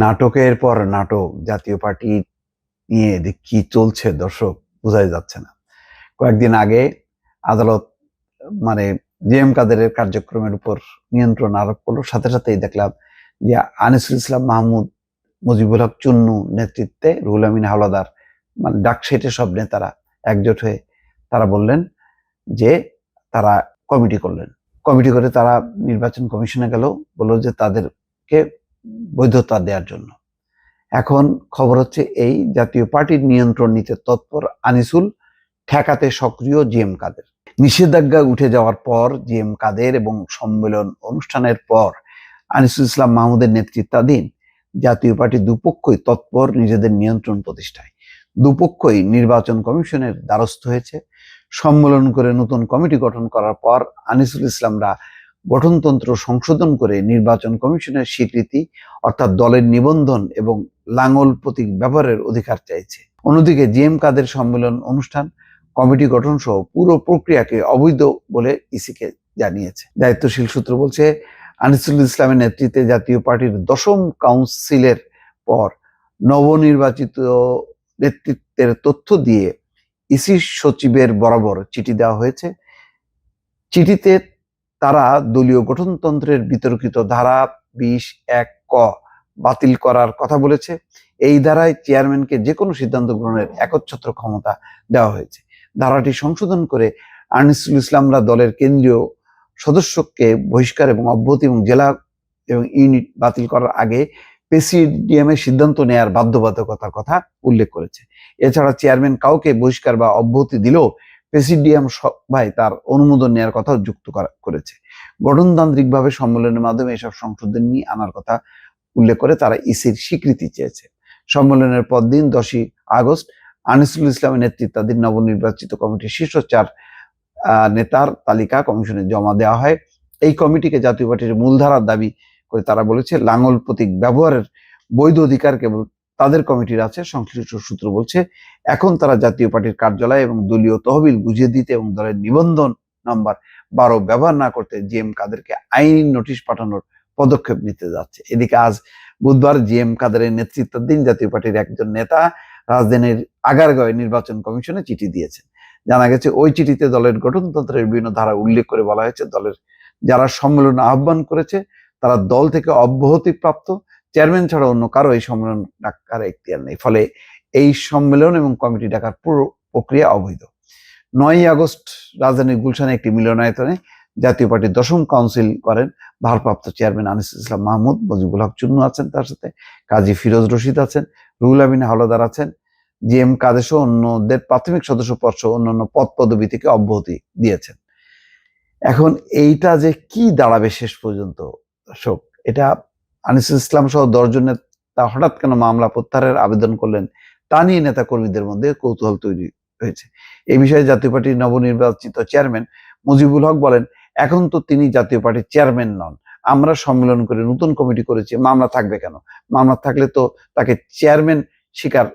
নাটকের পর নাটক, জাতীয় পার্টি নিয়ে কি চলছে দর্শক বোঝাই যাচ্ছে না। কয়েকদিন আগে আদালত মানে জিএম কাদেরের কার্যক্রমের উপর নিয়ন্ত্রণ আরোপ করল। সাথে সাথেই দেখলাম যে আনিসুল ইসলাম মাহমুদ, মুজিবুল হক চুন্নু নেতৃত্বে রুহুল আমিন হাওলাদার মানে ডাকসাইটের সব নেতারা একজোট হয়ে তারা বললেন যে তারা কমিটি করলেন। কমিটি করে তারা নির্বাচন কমিশনে গেল, বলল যে তাদেরকে বৈধতা দেওয়ার জন্য। এখন খবর হচ্ছে এই জাতীয় পার্টির নিয়ন্ত্রণ নিতে তৎপর আনিসুল ঠেকাতে সক্রিয় জিএম কাদের। নিষেধাজ্ঞা উঠে যাওয়ার পর জিএম কাদের এবং সম্মেলন অনুষ্ঠানের পর আনিসুল ইসলাম মাহমুদের নেতৃত্বাধীন জাতীয় পার্টি দুপক্ষই তৎপর নিজেদের নিয়ন্ত্রণ প্রতিষ্ঠায়। দুপক্ষই নির্বাচন কমিশনের দ্বারস্থ হয়েছে। সম্মেলন করে নতুন কমিটি গঠন করার পর আনিসুল ইসলামরা গঠনতন্ত্র সংশোধন করে নির্বাচন কমিশনের স্বীকৃতি, অর্থাৎ দলের নিবন্ধন এবং লাঙ্গল প্রতীক ব্যবহারের অধিকার চাইছে। অন্যদিকে জিএম কাদের সম্মেলন অনুষ্ঠান কমিটি গঠন সহ পুরো প্রক্রিয়াকে অবৈধ বলে ইসিকে জানিয়েছে। দায়িত্বশীল সূত্র বলছে, আনিসুল ইসলামের নেতৃত্বে জাতীয় পার্টির দশম কাউন্সিলের পর নবনির্বাচিত নেতৃত্বের তথ্য দিয়ে ইসি সচিবের বরাবর চিঠি দেওয়া হয়েছে। চিঠিতে তারা দলীয় গঠনতন্ত্রের বিতর্কিত ধারা বিশ, এক, ক বাতিল করার কথা বলেছে। এই ধারায় চেয়ারম্যানকে যে কোনো সিদ্ধান্ত গ্রহণের একচ্ছত্র ক্ষমতা দেওয়া হয়েছে। ধারাটি সংশোধন করে আনিসুল ইসলামরা দলের কেন্দ্রীয় সদস্যকে বহিষ্কার এবং অব্যাহতি এবং জেলা এবং ইউনিট বাতিল করার আগে প্রেসিডিয়ামের সিদ্ধান্ত নেয়ার বাধ্যবাধকতার কথা উল্লেখ করেছে। এছাড়া চেয়ারম্যান কাউকে বহিষ্কার বা অব্যাহতি দিলেও প্রেসিডিয়াম সভায় তার অনুমোদন নেওয়ার কথাও যুক্ত করা- করেছে। গঠনতান্ত্রিকভাবে সম্মেলনের মাধ্যমে এসব সংশোধন নিয়ে আনার কথা উল্লেখ করে তারা ইসির স্বীকৃতি চেয়েছে। সম্মেলনের পর দিন দশই আগস্ট আনিসুল ইসলামের নেতৃত্বাধীন নবনির্বাচিত কমিটির শীর্ষ চার নেতার তালিকা কমিশনে জমা দেওয়া হয়। এই কমিটিকে জাতীয় পার্টির মূলধারার দাবি করে তারা বলেছে লাঙ্গল প্রতীক ব্যবহারের বৈধ অধিকার কেবল তাদের কমিটির আছে, সংশ্লিষ্ট সূত্র বলছে, এখন তারা জাতীয় পার্টির কার্যালয় এবং দলীয় তহবিল বুঝিয়ে দিতে এবং দলের নিবন্ধন নাম্বার বারো ব্যবহার না করতে জিএম কাদেরকে আইনি নোটিশ পাঠানোর পদক্ষেপ নিতে যাচ্ছে। এদিকে আজ বুধবার জিএম কাদেরের নেতৃত্বাধীন জাতীয় পার্টির একজন নেতা রাজধানীর আগারগাঁওয়ে নির্বাচন কমিশনে চিঠি দিয়েছেন। জানা গেছে, ওই চিঠিতে দলের গঠনতন্ত্রের বিভিন্ন ধারা উল্লেখ করে বলা হয়েছে, দলের যারা সম্মেলন আহ্বান করেছে, তারা দল থেকে অব্যাহতি প্রাপ্ত চেয়ারম্যান ছাড়া অন্য কারও এই সম্মেলন ডাকার এখতিয়ার নেই। ফলে এই সম্মেলন এবং কমিটি ডাকার পুরো প্রক্রিয়া অবৈধ। নয়ই আগস্ট রাজধানীর গুলশানে একটি মিলনায়তনে জাতীয় পার্টির দশম কাউন্সিল করেন ভারপ্রাপ্ত চেয়ারম্যান আনিস ইসলাম মাহমুদ। মুজিবুল হক চুন্নু আছেন তার সাথে, কাজী ফিরোজ রশিদ আছেন, রুহুল আমিন হাওলাদার আছেন, জি এম কাদেশ অন্যদের প্রাথমিক সদস্য পদ অন্যান্য পদ পদবি থেকে অব্যাহতি দিয়েছেন। এখন এইটা যে কি দাঁড়াবে শেষ পর্যন্ত দর্শক এটা আনিসুল ইসলাম সহ দশজনের তা হঠাৎ কেন মামলা প্রত্যাহারের আবেদন করলেন তা নিয়ে নেতা কর্মীদের মধ্যে কৌতূহল তৈরি হয়েছে। এই বিষয়ে জাতীয় পার্টির নবনির্বাচিত চেয়ারম্যান মুজিবুল হক বলেন, এখন তো তিনি জাতীয় পার্টির চেয়ারম্যান নন। আমরা সম্মেলন করে নতুন কমিটি করেছি, মামলা থাকবে কেন? মামলা থাকলে তো তাকে চেয়ারম্যান স্বীকার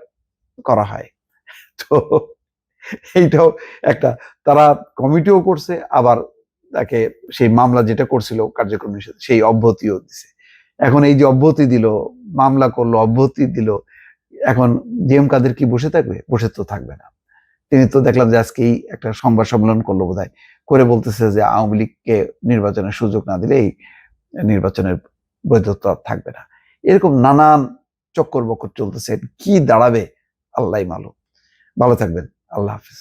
করা হয়। তো এইটাও একটা, তারা কমিটিও করছে, আবার তাকে সেই মামলা যেটা করছিল কার্যক্রম সেই অব্যাহতিও দিছে। এখন এই যে অব্যাহতি দিল, মামলা করল, অব্যাহতি দিল, এখন জিএম কাদের কি বসে থাকবে? বসে তো থাকবে না। তিনি তো দেখলাম যে আজকেই একটা সংবাদ সম্মেলন করল বোধহয়, করে বলতেছে যে আওয়ামী লীগকে নির্বাচনের সুযোগ না দিলে এই নির্বাচনের বৈধতা থাকবে না। এরকম নানান চক্কর বক্কর চলতেছে, কি দাঁড়াবে? আল্লাহ মালুম ভালো থাকবেন। আল্লাহ হাফিজ।